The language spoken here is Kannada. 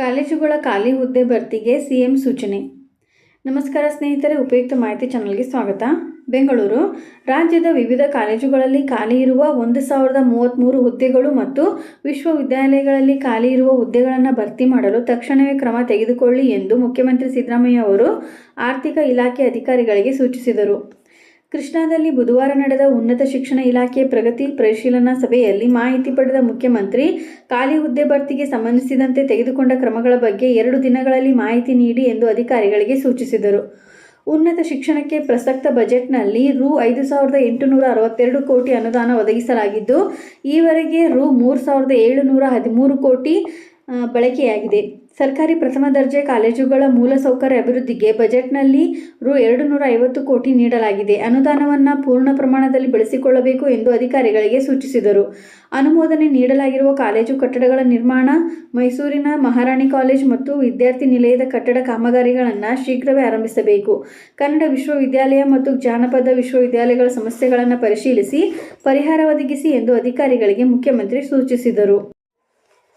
ಕಾಲೇಜುಗಳ ಖಾಲಿ ಹುದ್ದೆ ಭರ್ತಿಗೆ ಸಿಎಂ ಸೂಚನೆ. ನಮಸ್ಕಾರ ಸ್ನೇಹಿತರೆ, ಉಪಯುಕ್ತ ಮಾಹಿತಿ ಚಾನಲ್ಗೆ ಸ್ವಾಗತ. ಬೆಂಗಳೂರು ರಾಜ್ಯದ ವಿವಿಧ ಕಾಲೇಜುಗಳಲ್ಲಿ ಖಾಲಿ ಇರುವ ಒಂದು ಸಾವಿರದ ಮೂವತ್ತ್ಮೂರು ಹುದ್ದೆಗಳು ಮತ್ತು ವಿಶ್ವವಿದ್ಯಾಲಯಗಳಲ್ಲಿ ಖಾಲಿ ಇರುವ ಹುದ್ದೆಗಳನ್ನು ಭರ್ತಿ ಮಾಡಲು ತಕ್ಷಣವೇ ಕ್ರಮ ತೆಗೆದುಕೊಳ್ಳಿ ಎಂದು ಮುಖ್ಯಮಂತ್ರಿ ಸಿದ್ದರಾಮಯ್ಯ ಅವರು ಆರ್ಥಿಕ ಇಲಾಖೆ ಅಧಿಕಾರಿಗಳಿಗೆ ಸೂಚಿಸಿದರು. ಕೃಷ್ಣಾದಲ್ಲಿ ಬುಧವಾರ ನಡೆದ ಉನ್ನತ ಶಿಕ್ಷಣ ಇಲಾಖೆ ಪ್ರಗತಿ ಪರಿಶೀಲನಾ ಸಭೆಯಲ್ಲಿ ಮಾಹಿತಿ ಪಡೆದ ಮುಖ್ಯಮಂತ್ರಿ, ಖಾಲಿ ಹುದ್ದೆ ಭರ್ತಿಗೆ ಸಂಬಂಧಿಸಿದಂತೆ ತೆಗೆದುಕೊಂಡ ಕ್ರಮಗಳ ಬಗ್ಗೆ ಎರಡು ದಿನಗಳಲ್ಲಿ ಮಾಹಿತಿ ನೀಡಿ ಎಂದು ಅಧಿಕಾರಿಗಳಿಗೆ ಸೂಚಿಸಿದರು. ಉನ್ನತ ಶಿಕ್ಷಣಕ್ಕೆ ಪ್ರಸಕ್ತ ಬಜೆಟ್ನಲ್ಲಿ ರು ಐದು ಸಾವಿರದ ಎಂಟುನೂರ ಅರವತ್ತೆರಡು ಕೋಟಿ ಅನುದಾನ ಒದಗಿಸಲಾಗಿದ್ದು, ಈವರೆಗೆ ರು ಮೂರು ಸಾವಿರದ ಏಳುನೂರ ಹದಿಮೂರು ಕೋಟಿ ಬಳಕೆಯಾಗಿದೆ. ಸರ್ಕಾರಿ ಪ್ರಥಮ ದರ್ಜೆ ಕಾಲೇಜುಗಳ ಮೂಲಸೌಕರ್ಯ ಅಭಿವೃದ್ಧಿಗೆ ಬಜೆಟ್ನಲ್ಲಿ ರು ಎರಡು ನೂರ ಐವತ್ತು ಕೋಟಿ ನೀಡಲಾಗಿದೆ. ಅನುದಾನವನ್ನು ಪೂರ್ಣ ಪ್ರಮಾಣದಲ್ಲಿ ಬಳಸಿಕೊಳ್ಳಬೇಕು ಎಂದು ಅಧಿಕಾರಿಗಳಿಗೆ ಸೂಚಿಸಿದರು. ಅನುಮೋದನೆ ನೀಡಲಾಗಿರುವ ಕಾಲೇಜು ಕಟ್ಟಡಗಳ ನಿರ್ಮಾಣ, ಮೈಸೂರಿನ ಮಹಾರಾಣಿ ಕಾಲೇಜ್ ಮತ್ತು ವಿದ್ಯಾರ್ಥಿ ನಿಲಯದ ಕಟ್ಟಡ ಕಾಮಗಾರಿಗಳನ್ನು ಶೀಘ್ರವೇ ಆರಂಭಿಸಬೇಕು. ಕನ್ನಡ ವಿಶ್ವವಿದ್ಯಾಲಯ ಮತ್ತು ಜಾನಪದ ವಿಶ್ವವಿದ್ಯಾಲಯಗಳ ಸಮಸ್ಯೆಗಳನ್ನು ಪರಿಶೀಲಿಸಿ, ಪರಿಹಾರ ಒದಗಿಸಿ ಎಂದು ಅಧಿಕಾರಿಗಳಿಗೆ ಮುಖ್ಯಮಂತ್ರಿ ಸೂಚಿಸಿದರು.